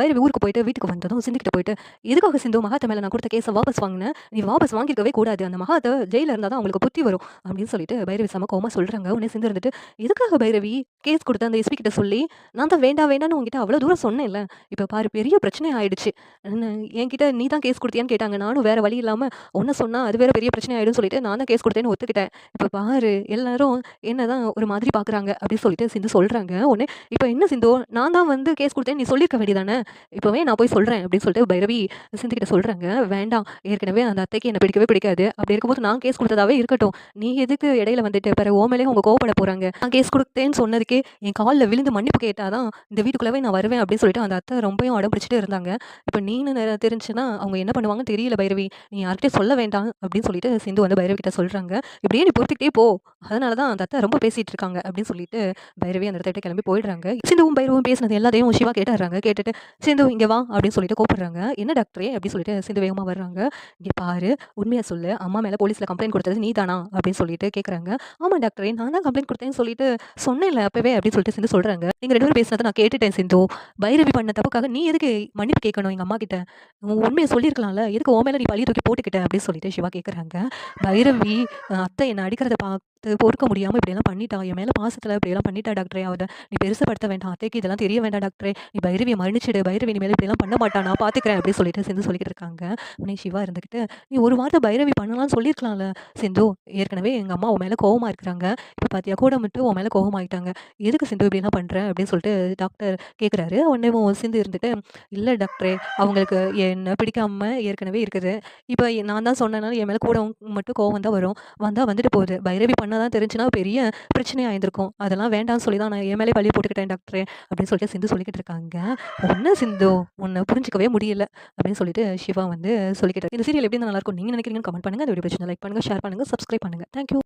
பைரவி ஊருக்கு போயிட்டு வீட்டுக்கு வந்ததும் சிந்துக்கிட்ட போயிட்டு எதுக்காக சிந்து மகாத்த மேலே நான் கொடுத்த கேஸை வாபஸ் வாங்கினேன் நீ வாபஸ் வாங்கியிருக்கவே கூடாது. அந்த மகாத்த ஜெயிலில் இருந்தால் தான் அவங்களுக்கு புத்தி வரும். அப்படின்னு சொல்லிட்டு பைரவி சம கோமா சொல்கிறாங்க உடனே சிந்து இருந்துட்டு எதுக்காக பைரவி? கேஸ் கொடுத்த அந்த எஸ்பி கிட்ட சொல்லி நான் தான் வேண்டாம் வேண்டாம்னு உங்ககிட்ட அவ்வளோ தூரம் சொன்னேன்ல. இப்போ பாரு பெரிய பிரச்சனை ஆயிடுச்சு. என்ன- என்கிட்ட நீ தான் கேஸ் கொடுத்தியான்னு கேட்டாங்க. நானும் வேற வழி இல்லாமல் ஒன்றை சொன்னால் அது வேற பெரிய பிரச்சனை ஆயிடும்னு சொல்லிட்டு நான் தான் கேஸ் கொடுத்தேன்னு ஒத்துக்கிட்டேன். இப்போ பாரு எல்லாரும் என்ன தான் ஒரு மாதிரி பார்க்குறாங்க அப்படின்னு சொல்லிட்டு சிந்து சொல்கிறாங்க ஒன்று இப்போ என்ன சிந்து? நான் தான் வந்து கேஸ் கொடுத்தேன்னு நீ சொல்லியிருக்க வேண்டியதானே? இப்போவே நான் போய் சொல்கிறேன் அப்படின்னு சொல்லிட்டு பைரவி சிந்துக்கிட்ட சொல்கிறாங்க வேண்டாம். ஏற்கனவே அந்த அத்தைக்கு என்ன பிடிக்கவே பிடிக்காது. அப்படி இருக்கும்போது நான் கேஸ் கொடுத்ததாவே இருக்கட்டும். நீ எதுக்கு இடையில வந்துட்டு? பிற ஓமலே மேலே அவங்க கோவப்பட போகிறாங்க நான் கேஸ் கொடுத்தேன்னு சொன்னதுக்கே என் காலில் விழுந்து மன்னிப்பு கேட்டாதான் இந்த வீட்டுக்குள்ளவே நான் வருவேன். அப்படின்னு சொல்லிட்டு அந்த அத்தை ரொம்பவும் அடம்பிடிச்சிட்டு இருந்தாங்க. இப்போ நீனு தெரிஞ்சுன்னா அவங்க என்ன பண்ணுவாங்க தெரியல பைரவி. நீ யார்கிட்டயும் சொல்ல வேண்டாம். அப்படின்னு சொல்லிட்டு சிந்து வந்து பைரவி கிட்ட சொல்கிறாங்க இப்படியே நீ பொறுத்துக்கிட்டே போ. அதனால தான் அந்த அத்தை ரொம்ப பேசிட்டு இருக்காங்க. அப்படின்னு சொல்லிட்டு பைரவி அந்த இடத்த கிளம்பி போயிடுறாங்க. சிந்துவும் பைரவும் பேசினது எல்லாத்தையும் சிவா கேட்டுறாங்க கேட்டுட்டு சிந்து இங்கே வா அப்படின்னு சொல்லிட்டு கூப்பிடுறாங்க. என்ன டாக்டரே? அப்படின்னு சொல்லிட்டு சிந்து வேகமாக வர்றாங்க. இங்கே பாரு உண்மையை சொல்லு. அம்மா மேலே போலீஸில் கம்ப்ளைண்ட் கொடுத்தது நீ தானா அப்படின்னு சொல்லிட்டு கேட்குறாங்க ஆமாம் டாக்டரே நான் தான் கம்ப்ளைண்ட் கொடுத்தேன்னு சொல்லிட்டு இல்லை அப்பவே அப்படின்னு சொல்லிட்டு சிந்து சொல்கிறாங்க நீங்கள் ரெண்டு பேரும் பேசினதை நான் கேட்டுட்டேன் சிந்து. பைரவி பண்ண தப்புக்காக நீ எதுக்கு மன்னிப்பு கேட்கணும் எங்கள் அம்மா கிட்ட? உன் உண்மையை சொல்லியிருக்கலாம்ல. எதுக்கு ஓ மேலே நீ பழிய தூக்கி போட்டுக்கிட்ட? அப்படின்னு சொல்லிட்டு சிவா கேட்குறாங்க பைரவி அத்தை என்னை அடிக்கிறத பா பொறுக்க முடியாமல் இப்படியெல்லாம் பண்ணிட்டா என் மேலே பாசத்தில் இப்படியெல்லாம் பண்ணிட்டா டாக்டரே அவட நீ பெருசப்படுத்த வேண்டாம் அத்தைக்கு இதெல்லாம் தெரிய வேண்டாம் டாக்டரே நீ பைரவியை மன்னிச்சிடு பைரவி நீ மேலே இப்படியெல்லாம் பண்ண மாட்டா நான் பார்த்துக்கிறேன் அப்படின்னு சொல்லிட்டு சிந்து சொல்லிட்டு இருக்காங்க. உடனே சிவா இருந்துக்கிட்டு நீ ஒரு வார்த்தை பைரவி பண்ணலாம்னு சொல்லியிருக்கலாம்ல சிந்து ஏற்கனவே எங்கள் அம்மா உன் மேலே கோவமாக இருக்கிறாங்க. இப்போ பார்த்தியா கூட மட்டும் உன் மேலே கோவமாயிட்டாங்க. எதுக்கு சிந்து இப்படிலாம் பண்ணுற அப்படின்னு சொல்லிட்டு டாக்டர் கேட்குறாரு உடனே உன் சிந்து இருந்துட்டு இல்லை டாக்டரே அவங்களுக்கு என்ன பிடிக்காம ஏற்கனவே இருக்குது. இப்போ நான் தான் சொன்னனால என் மேலே கூட மட்டும் கோவம் தான் வரும். வந்தால் வந்துட்டு போகுது. பைரவி பண்ண பண்ணதான் தெரிஞ்சுன்னா பெரிய பிரச்சனை ஆயிருந்திருக்கும். அதெல்லாம் வேண்டாம்னு சொல்லி தான் நான் என் மேலே பழி போட்டுக்கிட்டேன் டாக்டரே அப்படின்னு சொல்லிட்டு சிந்து சொல்லிக்கிட்டு இருக்காங்க. ஒன்று சிந்து உன்னை புரிஞ்சிக்கவே முடியல அப்படின்னு சொல்லிட்டு சிவா வந்து சொல்லிக்கிட்டு இந்த சீரியல் எப்படி நல்லா இருக்கும்? நீங்கள் நினைக்கிறீங்கன்னு கமெண்ட் பண்ணுங்கள் அந்த வீடியோ பிரச்சனை லைக் பண்ணுங்கள் ஷேர் பண்ணுங்கள் சப்ஸ்கிரைப் பண்ணுங்கள் தேங்க்யூ